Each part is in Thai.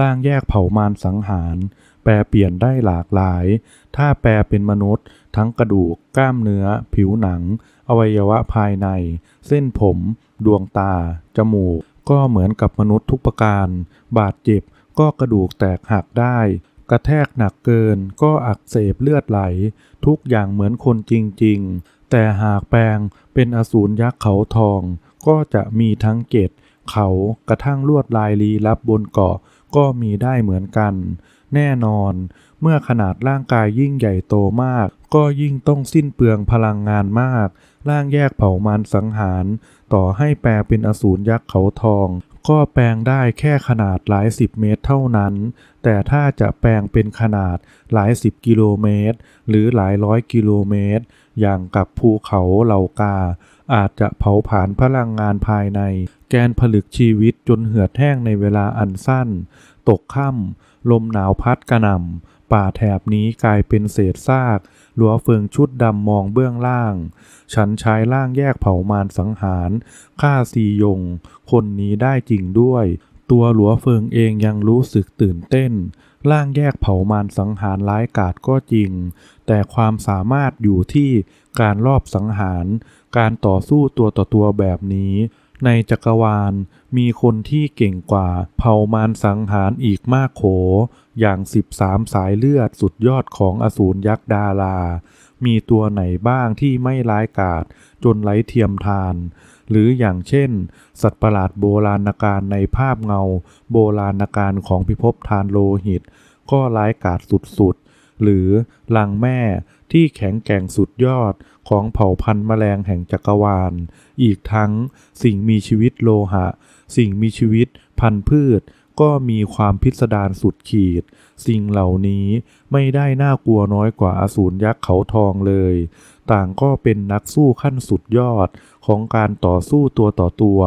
ร่างแยกเผ่ามารสังหาร แปลเปลี่ยนได้หลากหลาย ถ้าแปลเป็นมนุษย์ ทั้งกระดูก กล้ามเนื้อ ผิวหนัง อวัยวะภายใน เส้นผม ดวงตา จมูก ก็เหมือนกับมนุษย์ทุกประการ บาดเจ็บก็กระดูกแตกหักได้ กระแทกหนักเกินก็อักเสบเลือดไหล ทุกอย่างเหมือนคนจริง ๆ แต่หากแปลงเป็นอสูรยักษ์เขาทอง ก็จะมีทั้งเกตเขากระทั่งลวดลายลีลับบนเกาะ ก็มีได้เหมือนกัน แน่นอน เมื่อขนาดร่างกายยิ่งใหญ่โตมาก ก็ยิ่งต้องสิ้นเปลืองพลังงานมาก ร่างแยกเผ่ามารสังหาร ต่อให้แปลเป็นอสูรยักษ์เขาทอง ก็แปลงได้แค่ขนาดหลายสิบเมตรเท่านั้น แต่ถ้าจะแปลงเป็นขนาดหลายสิบกิโลเมตร หรือหลายร้อยกิโลเมตร อย่างกับภูเขาเหล่ากาอาจจะเผาผลาญพลังงานภายใน แกนผลึกชีวิตจนเหือดแห้งในเวลาอันสั้น ตกค่ำลมหนาวพัดกระหน่ำป่าแถบนี้กลายเป็นเศษซากหลัวเฟิงชุดดำมองเบื้องล่าง ฉันใช้ร่างแยกเผ่ามารสังหารฆ่าซียง คนนี้ได้จริงด้วย ตัวหลัวเฟิงเองยังรู้สึกตื่นเต้นร่างแยกเผ่ามารสังหารร้ายกาจก็จริง แต่ความสามารถอยู่ที่การรอบสังหาร การต่อสู้ตัวต่อตัวแบบนี้ ในจักรวาลมีคนที่เก่งกว่าเผ่ามารสังหารอีกมากโข อย่าง13สายเลือดสุดยอดของอสูรยักษ์ดารา มีตัวไหนบ้างที่ไม่ร้ายกาจจนไร้เทียมทาน หรืออย่างเช่น สัตว์ประหลาดโบราณการในภาพเงา โบราณการของพิภพทานโลหิต ก็ร้ายกาจสุดๆ หรือลังแม่ที่แข็งแกร่งสุดยอด ของเผ่าพันธุ์แมลงแห่งจักรวาล อีกทั้งสิ่งมีชีวิตโลหะ สิ่งมีชีวิตพันธุ์พืช ก็มีความพิสดารสุดขีด สิ่งเหล่านี้ไม่ได้น่ากลัวน้อยกว่าอสูรยักษ์เขาทองเลย ต่างก็เป็นนักสู้ขั้นสุดยอดของการต่อสู้ตัวต่อตัว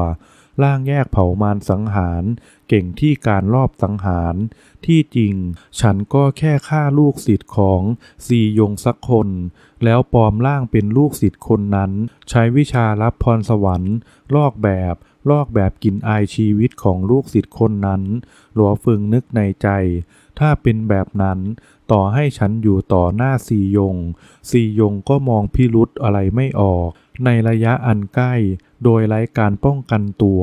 ร่างแยกเผ่ามารสังหาร เก่งที่การรอบสังหาร ที่จริง ฉันก็แค่ฆ่าลูกศิษย์ของซียงสักคน แล้วปลอมร่างเป็นลูกศิษย์คนนั้น ใช้วิชารับพรสวรรค์ ลอกแบบลอกแบบกลิ่นอายชีวิตของลูกศิษย์คนนั้น หลัวฟึงนึกในใจ ถ้าเป็นแบบนั้นต่อให้ฉันอยู่ต่อหน้าซียง ซียงก็มองพิรุษอะไรไม่ออก ในระยะอันใกล้ โดยไร้การป้องกันตัว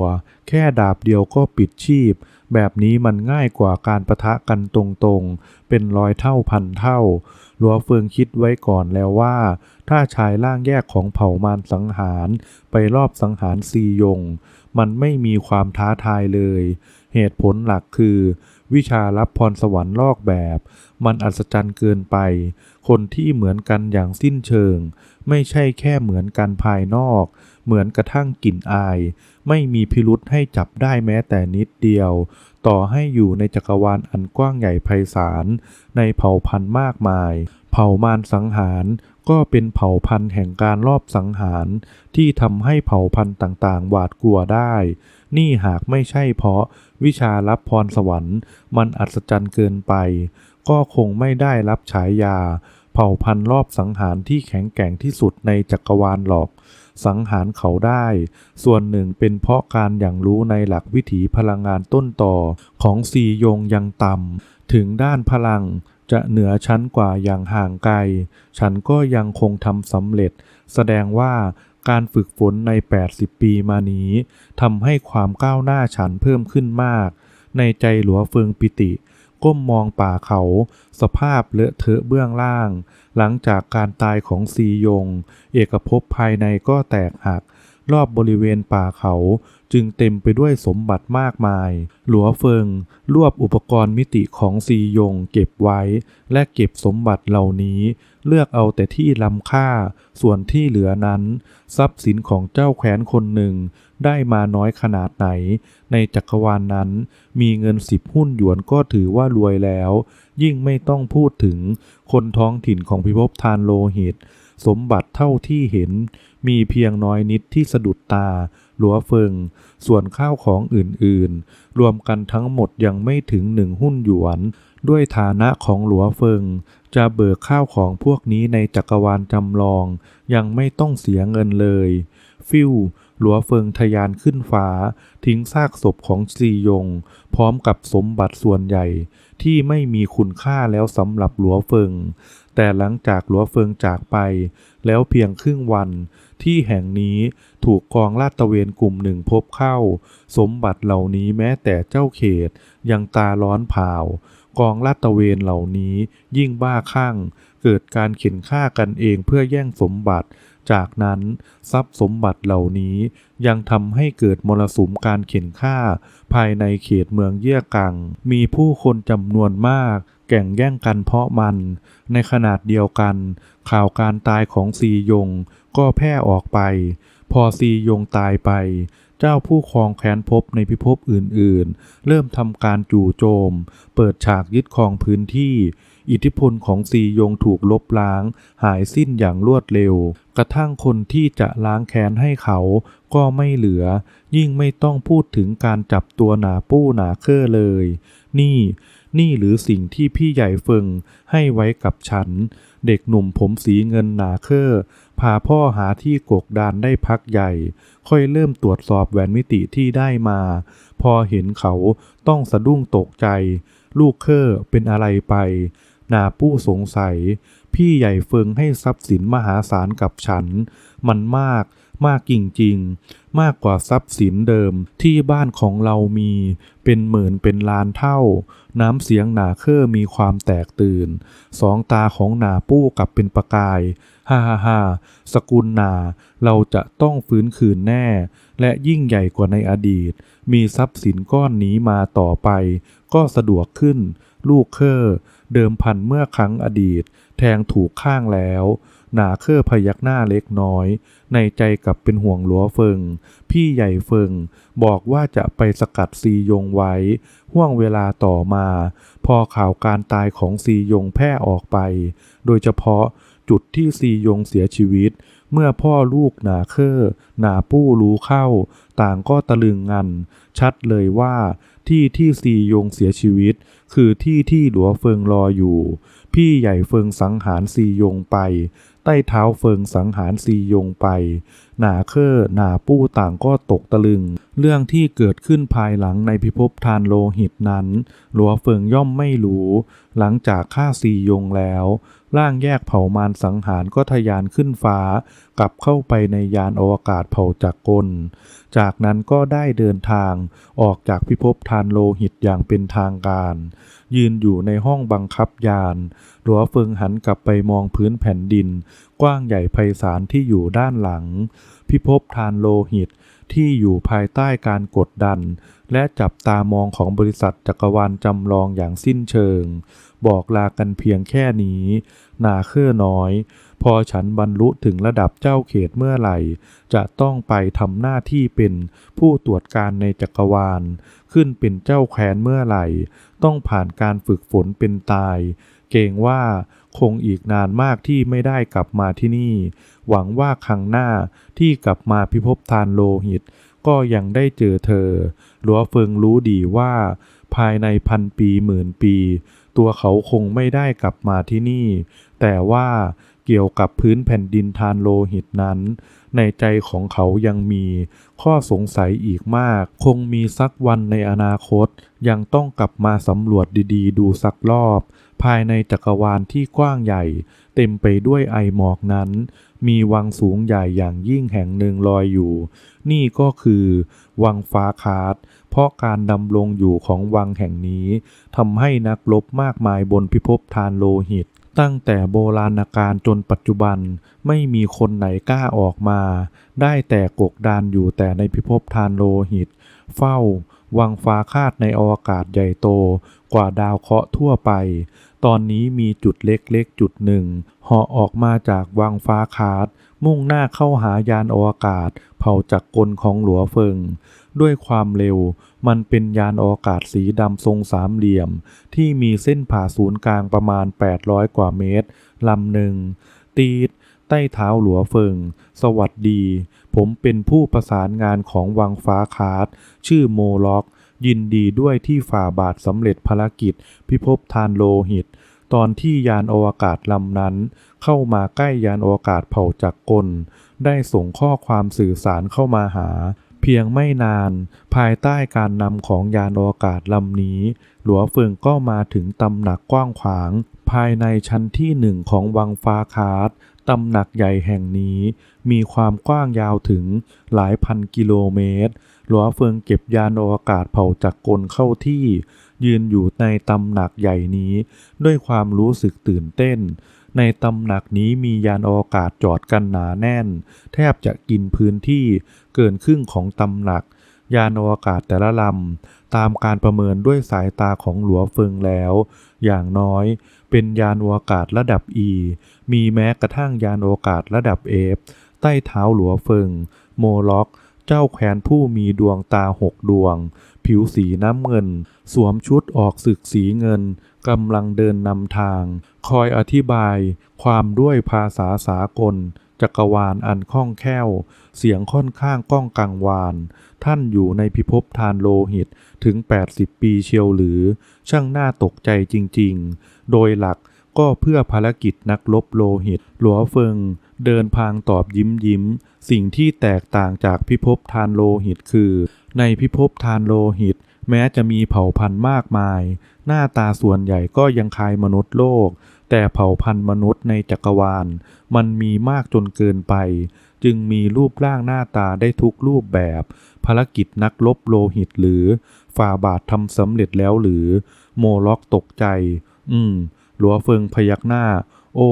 แค่ดาบเดียวก็ปิดชีพ แบบนี้มันง่ายกว่าการประทะกันตรงๆ เป็นร้อยเท่าพันเท่าหลัวเฟิงคิดไว้ก่อนแล้วว่า ถ้าชายร่างแยกของเผ่ามารสังหาร ไปรอบสังหารซียง มันไม่มีความท้าทายเลย เหตุผลหลักคือ วิชารับพรสวรรค์ลอกแบบ มันอัศจรรย์เกินไป คนที่เหมือนกันอย่างสิ้นเชิง ไม่ใช่แค่เหมือนกันภายนอก เหมือนกระทั่งกลิ่นอาย ไม่มีพิรุษให้จับได้แม้แต่นิดเดียว ต่อให้อยู่ในจักรวาลอันกว้างใหญ่ไพศาล ในเผ่าพันธุ์มากมาย เผ่ามารสังหารก็เป็นเผ่าพันธุ์แห่งการรอบสังหาร ที่ทำให้เผ่าพันธุ์ต่างๆ หวาดกลัวได้ นี่หากไม่ใช่เพราะวิชารับพรสวรรค์ มันอัศจรรย์เกินไป ก็คงไม่ได้รับฉายา เผ่าพันธุ์รอบสังหารที่แข็งแกร่งที่สุดในจักรวาลหรอก สังหารเขาได้ ส่วนหนึ่งเป็นเพราะการอย่างรู้ในหลักวิถีพลังงานต้นต่อของซียงยังต่ำถึงด้านพลังจะเหนือชั้นกว่าอย่างห่างไกล ฉันก็ยังคงทำสำเร็จ แสดงว่าการฝึกฝนใน 80 ปีมานี้ทำให้ความก้าวหน้าฉันเพิ่มขึ้นมาก ในใจหลัวเฟิงปิติ ก้มมองป่าเขา สภาพเลอะเทอะเบื้องล่าง หลังจากการตายของซียง เอกภพภายในก็แตกหัก รอบบริเวณป่าเขาจึงเต็มไปด้วยสมบัติมากมาย หลัวเฟิง รวบอุปกรณ์มิติของซียงเก็บไว้ และเก็บสมบัติเหล่านี้ เลือกเอาแต่ที่ล้ำค่า ส่วนที่เหลือนั้น ทรัพย์สินของเจ้าแขวนคนหนึ่ง ได้มาน้อยขนาดไหน ในจักรวาลนนั้น มีเงินสิบหุ้นหยวนก็ถือว่ารวยแล้ว ยิ่งไม่ต้องพูดถึงคนท้องถิ่นของพิภพทานโลหิต สมบัติเท่าที่เห็น มีเพียงน้อยนิดที่สะดุดตา หลัวเฟิง ส่วนข้าวของอื่นๆ รวมกันทั้งหมดยังไม่ถึงหนึ่งหุ้นหยวน ด้วยฐานะของหลัวเฟิง จะเบิกข้าวของพวกนี้ในจักรวาลจำลอง ยังไม่ต้องเสียเงินเลย ฟิวหลัวเฟิงทะยานขึ้นฟ้า ทิ้งซากศพของซียง พร้อมกับสมบัติส่วนใหญ่ ที่ไม่มีคุณค่าแล้วสำหรับหลัวเฟิง แต่หลังจากหลัวเฟิงจากไป แล้วเพียงครึ่งวัน ที่แห่งนี้ถูกกองลาดตระเวนกลุ่มหนึ่งพบเข้า สมบัติเหล่านี้แม้แต่เจ้าเขตยังตาร้อนเผากองลาดตระเวนเหล่านี้ยิ่งบ้าคลั่ง เกิดการเข็นฆ่ากันเองเพื่อแย่งสมบัติ จากนั้นทรัพย์สมบัติเหล่านี้ยังทำให้เกิดมรสุมการเข็นฆ่า ภายในเขตเมืองเยี่ยกัง มีผู้คนจำนวนมาก แก่งแย่งกันเพราะมัน ในขนาดเดียวกัน ข่าวการตายของซียงก็แพร่ออกไป พอซียงตายไป เจ้าผู้ครองแคว้นภพในพิภพอื่นๆ เริ่มทำการจู่โจม เปิดฉากยึดครองพื้นที่ อิทธิพลของซียงถูกลบล้าง หายสิ้นอย่างรวดเร็ว กระทั่งคนที่จะล้างแค้นให้เขาก็ไม่เหลือ ยิ่งไม่ต้องพูดถึงการจับตัวหนาปู้หนาเคร่อเลย นี่ นี่หรือสิ่งที่พี่ใหญ่เฟิงให้ไว้กับฉัน เด็กหนุ่มผมสีเงินหนาเคร่อพาพ่อหาที่กกดานได้พักใหญ่ ค่อยเริ่มตรวจสอบแหวนมิติที่ได้มา พอเห็นเขาต้องสะดุ้งตกใจ ลูกเคร่อเป็นอะไรไป นาปู้สงสัย พี่ใหญ่เฟิงให้ทรัพย์สินมหาศาลกับฉัน มันมาก มากจริงๆ มากกว่าทรัพย์สินเดิมที่บ้านของเรามีเป็นหมื่นเป็นล้านเท่า น้ำเสียงหนาเคร่อมีความแตกตื่น สองตาของหนาปู้กับเป็นประกายฮ่าฮ่าฮ่าสกุลนาเราจะต้องฟื้นคืนแน่ และยิ่งใหญ่กว่าในอดีต มีทรัพย์สินก้อนนี้มาต่อไป ก็สะดวกขึ้น ลูกเคร่อเดิมพันเมื่อครั้งอดีต แทงถูกข้างแล้ว นาเคร่อพยักหน้าเล็กน้อย ในใจกลับเป็นห่วงหลัวเฟิง พี่ใหญ่เฟิง บอกว่าจะไปสกัดซียงไว้ ห่วงเวลาต่อมา พอข่าวการตายของซียงแพร่ออกไป โดยเฉพาะจุดที่ซียงเสียชีวิต เมื่อพ่อลูกหนาเคร่อหนาปู้รู้เข้า ต่างก็ตะลึงงัน ชัดเลยว่าที่ที่ซียงเสียชีวิต คือที่ที่หลัวเฟิงรออยู่ พี่ใหญ่เฟิงสังหารซียงไป ใต้เท้าเฟิงสังหารซียงไป หนาเคร่อหนาปู้ต่างก็ตกตะลึง เรื่องที่เกิดขึ้นภายหลังในพิภพทานโลหิตนั้นหลัวเฟิงย่อมไม่รู้ หลังจากฆ่าซียงแล้ว ร่างแยกเผ่ามารสังหารก็ทะยานขึ้นฟ้า กลับเข้าไปในยานอวกาศเผ่าจักรกล จากนั้นก็ได้เดินทางออกจากพิภพทานโลหิตอย่างเป็นทางการ ยืนอยู่ในห้องบังคับยานหลัวเฟิงหันกลับไปมองพื้นแผ่นดิน กว้างใหญ่ไพศาลที่อยู่ด้านหลัง พิภพทานโลหิตที่อยู่ภายใต้การกดดัน และจับตามองของบริษัทจักรวาลจำลองอย่างสิ้นเชิง บอกลากันเพียงแค่นี้ นาเคร่อน้อย พอฉันบรรลุถึงระดับเจ้าเขตเมื่อไหร่ จะต้องไปทำหน้าที่เป็นผู้ตรวจการในจักรวาล ขึ้นเป็นเจ้าแคว้นเมื่อไหร่ ต้องผ่านการฝึกฝนเป็นตาย เกรงว่าคงอีกนานมากที่ไม่ได้กลับมาที่นี่ หวังว่าครั้งหน้าที่กลับมาพิภพทานโลหิต ก็ยังได้เจอเธอ หลัวเฟิงรู้ดีว่า ภายในพันปีหมื่นปี ตัวเขาคงไม่ได้กลับมาที่นี่ แต่ว่าเกี่ยวกับพื้นแผ่นดินทานโลหิตนั้น ในใจของเขายังมีข้อสงสัยอีกมาก คงมีสักวันในอนาคต ยังต้องกลับมาสำรวจดีๆ ดูสักรอบ ภายในจักรวาลที่กว้างใหญ่ เต็มไปด้วยไอหมอกนั้น มีวังสูงใหญ่อย่างยิ่งแห่งหนึ่งลอยอยู่ นี่ก็คือ วังฟ้าคาด เพราะการดำรงอยู่ของวังแห่งนี้ทำให้นักรบมากมายบนพิภพทานโลหิต ตั้งแต่โบราณกาลจนปัจจุบันไม่มีคนไหนกล้าออกมา ได้แต่กกดานอยู่แต่ในพิภพทานโลหิต เฝ้าวังฟ้าคาดในอวกาศใหญ่โต กว่าดาวเคราะห์ทั่วไป ตอนนี้มีจุดเล็กๆจุดหนึ่งเหาะออกมาจากวังฟ้าคาด มุ่งหน้าเข้าหายานอวกาศ เผาจากกลของหลัวเฟิง ด้วยความเร็ว มันเป็นยานอวกาศสีดำทรงสามเหลี่ยม ที่มีเส้นผ่าศูนย์กลางประมาณ 800 กว่าเมตรลำหนึ่ง ตีดใต้เท้าหลัวเฟิง สวัสดี ผมเป็นผู้ประสานงานของวังฟ้าคาร์ดชื่อโมล็อก ยินดีด้วยที่ฝ่าบาทสำเร็จภารกิจ พิภพทานโลหิต ตอนที่ยานอวกาศลำนั้น เข้ามาใกล้ยานอวกาศเผ่าจากกล ได้ส่งข้อความสื่อสารเข้ามาหา เพียงไม่นาน ภายใต้การนำของยานอวกาศลำนี้ หลัวเฟิงก็มาถึงตำหนักกว้างขวาง ภายในชั้นที่หนึ่งของวังฟ้าคาร์ดตำหนักใหญ่แห่งนี้มีความกว้างยาวถึงหลายพันกิโลเมตร หลัวเฟิงเก็บยานอวกาศเผาจากกลเข้าที่ ยืนอยู่ในตำหนักใหญ่นี้ ด้วยความรู้สึกตื่นเต้น ในตำหนักนี้มียานอวกาศจอดกันหนาแน่น แทบจะกินพื้นที่เกินครึ่งของตำหนัก ยานอวกาศแต่ละลำตามการประเมินด้วยสายตาของหลัวเฟิงแล้ว อย่างน้อย เป็นยานอวกาศระดับ E มีแม้กระทั่งยานอวกาศระดับ F ใต้เท้าหลัวเฟิง โมล็อก เจ้าแควนผู้มีดวงตาหกดวง ผิวสีน้ำเงิน สวมชุดออกศึกสีเงินกำลังเดินนำทาง คอยอธิบาย ความด้วยภาษาสากล จักรวาลอันคล่องแคล่ว เสียงค่อนข้างก้องกังวาน ท่านอยู่ในพิภพทานโลหิตถึง 80 ปีเชียวหรือ ช่างน่าตกใจจริง ๆ โดยหลักก็เพื่อภารกิจนักลบโลหิต หลัวเฟิง เดินพางตอบยิ้มยิ้ม สิ่งที่แตกต่างจากพิภพทานโลหิตคือ ในพิภพทานโลหิต แม้จะมีเผ่าพันธุ์มากมาย หน้าตาส่วนใหญ่ก็ยังคล้ายมนุษย์โลก แต่เผ่าพันธุ์มนุษย์ในจักรวาล มันมีมากจนเกินไป จึงมีรูปร่างหน้าตาได้ทุกรูปแบบ ภารกิจนักลบโลหิตหรือฝ่าบาททำสำเร็จแล้วหรือ โมล็อกตกใจ อืมหลัวเฟิงพยักหน้า โอ้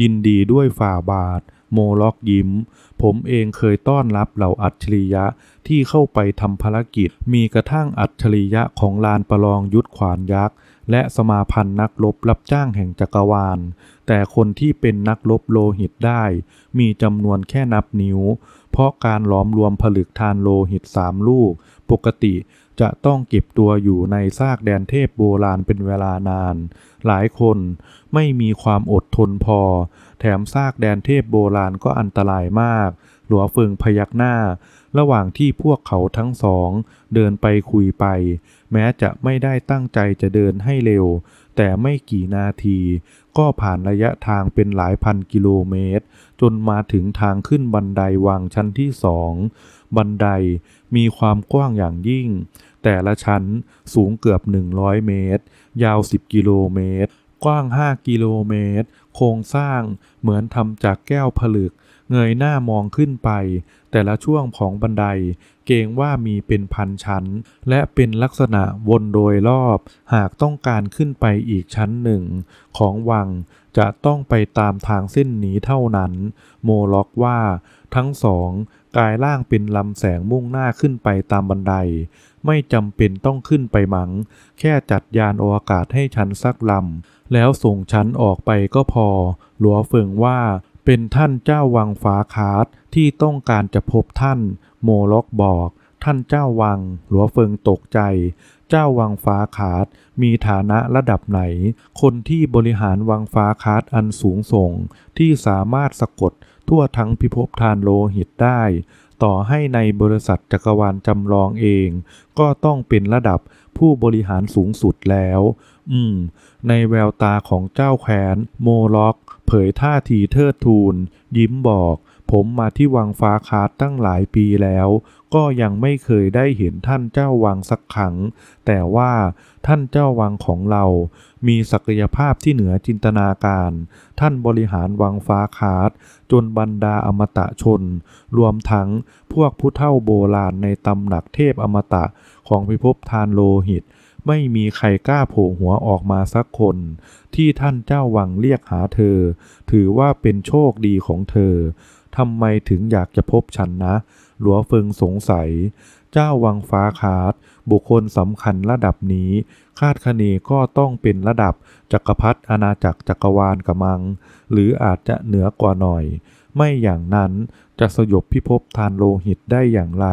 ยินดีด้วยฝ่าบาท โมล็อกยิ้ม ผมเองเคยต้อนรับเหล่าอัจฉริยะที่เข้าไปทำภารกิจ มีกระทั่งอัจฉริยะของลานประลองยุทธขวานยักษ์ และสมาพันธ์นักรบรับจ้างแห่งจักรวาล แต่คนที่เป็นนักรบโลหิตได้ มีจำนวนแค่นับนิ้ว เพราะการหลอมรวมผลึกทานโลหิตสามลูก ปกติ จะต้องเก็บตัวอยู่ในซากแดนเทพโบราณเป็นเวลานาน หลายคนไม่มีความอดทนพอ แถมซากแดนเทพโบราณก็อันตรายมาก หลัวเฟิงพยักหน้า ระหว่างที่พวกเขาทั้งสอง เดินไปคุยไป แม้จะไม่ได้ตั้งใจจะเดินให้เร็ว แต่ไม่กี่นาที ก็ผ่านระยะทางเป็นหลายพันกิโลเมตร จนมาถึงทางขึ้นบันไดวางชั้นที่สอง บันไดมีความกว้างอย่างยิ่ง แต่ละชั้นสูงเกือบ 100 เมตร ยาว 10 กิโลเมตร กว้าง 5 กิโลเมตร โครงสร้างเหมือนทำจากแก้วผลึก เงยหน้ามองขึ้นไป แต่ละช่วงของบันได เกรงว่ามีเป็นพันชั้น และเป็นลักษณะวนโดยรอบ หากต้องการขึ้นไปอีกชั้นหนึ่ง ของวังจะต้องไปตามทางเส้นนี้เท่านั้น โมล็อกว่า ทั้งสองกลายร่างเป็นลำแสงมุ่งหน้าขึ้นไปตามบันได ไม่จำเป็นต้องขึ้นไปมังแค่จัดยานอวกาศให้ฉันสักลำแล้วส่งฉันออกไปก็พอ หลัวเฟิงว่า เป็นท่านเจ้าวังฟ้าคาดที่ต้องการจะพบท่าน โมล็อกบอก ท่านเจ้าวัง หลัวเฟิงตกใจ เจ้าวังฟ้าคาดมีฐานะระดับไหน คนที่บริหารวังฟ้าคาดอันสูงส่ง ที่สามารถสะกดทั่วทั้งพิภพทานโลหิตได้ ต่อให้ในบริษัทจักรวาลจำลองเอง ก็ต้องเป็นระดับผู้บริหารสูงสุดแล้ว อืม ในแววตาของเจ้าแขวนโมล็อก เผยท่าทีเทิดทูน ยิ้มบอก ผมมาที่วังฟ้าคาดตั้งหลายปีแล้ว ก็ยังไม่เคยได้เห็นท่านเจ้าวังสักครั้ง แต่ว่าท่านเจ้าวังของเรา มีศักยภาพที่เหนือจินตนาการ ท่านบริหารวังฟ้าคาดจนบรรดาอมตะชน รวมทั้งพวกผู้เฒ่าโบราณในตำหนักเทพอมตะของพิภพทานโลหิต ไม่มีใครกล้าโผล่หัวออกมาสักคน ที่ท่านเจ้าวังเรียกหาเธอ ถือว่าเป็นโชคดีของเธอทำไมถึงอยากจะพบฉันนะ หลัวเฟิงสงสัย เจ้าวังฟ้าคาด บุคคลสำคัญระดับนี้ คาดคะเนก็ต้องเป็นระดับจักรพรรดิอาณาจักรจักรวาลกระมัง หรืออาจจะเหนือกว่าหน่อย ไม่อย่างนั้นจะสยบพิภพทานโลหิตได้อย่างไร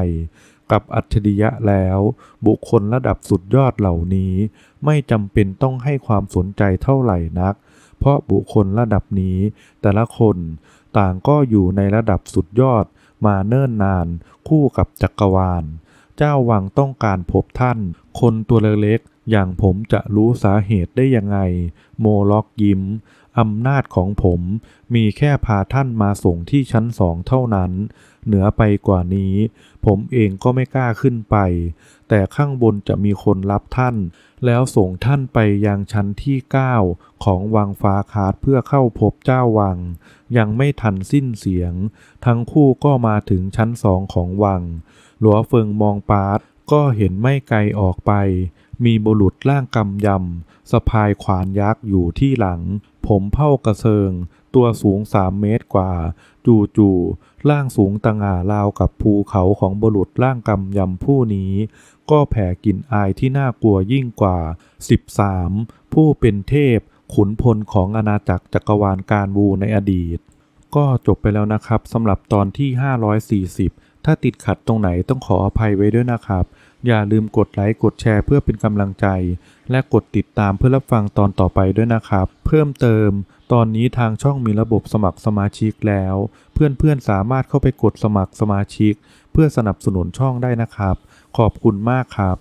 กับอัจฉริยะแล้ว บุคคลระดับสุดยอดเหล่านี้ ไม่จำเป็นต้องให้ความสนใจเท่าไหร่นัก เพราะบุคคลระดับนี้ แต่ละคนต่างก็อยู่ในระดับสุดยอดมาเนิ่นนานคู่กับจักรวาล เจ้าวังต้องการพบท่าน คนตัวเล็กๆอย่างผมจะรู้สาเหตุได้ยังไง โมล็อกยิ้ม อำนาจของผมมีแค่พาท่านมาส่งที่ชั้นสองเท่านั้น เหนือไปกว่านี้ ผมเองก็ไม่กล้าขึ้นไป แต่ข้างบนจะมีคนรับท่าน แล้วส่งท่านไปยังชั้นที่ 9 ของวังฟ้าคาดเพื่อเข้าพบเจ้าวัง ยังไม่ทันสิ้นเสียง ทั้งคู่ก็มาถึงชั้นสองของวัง หลัวเฟิงมองปาร์ตก็เห็นไม่ไกลออกไป มีบุรุษร่างกำยำสะพายขวานยักษ์อยู่ที่หลัง ผมเผ้ากระเซิง ตัวสูงสามเมตรกว่า จู่จู่ๆร่างสูงตะหง่าราวกับภูเขาของบุรุษร่างกำยำผู้นี้ ก็แผ่กลิ่นอายที่น่ากลัวยิ่งกว่า 13 ผู้เป็นเทพขุนพลของอาณาจักรจักรวาลการบูในอดีต ก็จบไปแล้วนะครับสำหรับตอนที่ 540 ถ้าติดขัดตรงไหนต้องขออภัยไว้ด้วยนะครับ อย่าลืมกดไลค์กดแชร์เพื่อเป็นกำลังใจ และกดติดตามเพื่อรับฟังตอนต่อไปด้วยนะครับ เพิ่มเติม ตอนนี้ทางช่องมีระบบสมัครสมาชิกแล้ว เพื่อนๆสามารถเข้าไปกดสมัครสมาชิก เพื่อสนับสนุนช่องได้นะครับ ขอบคุณมากครับ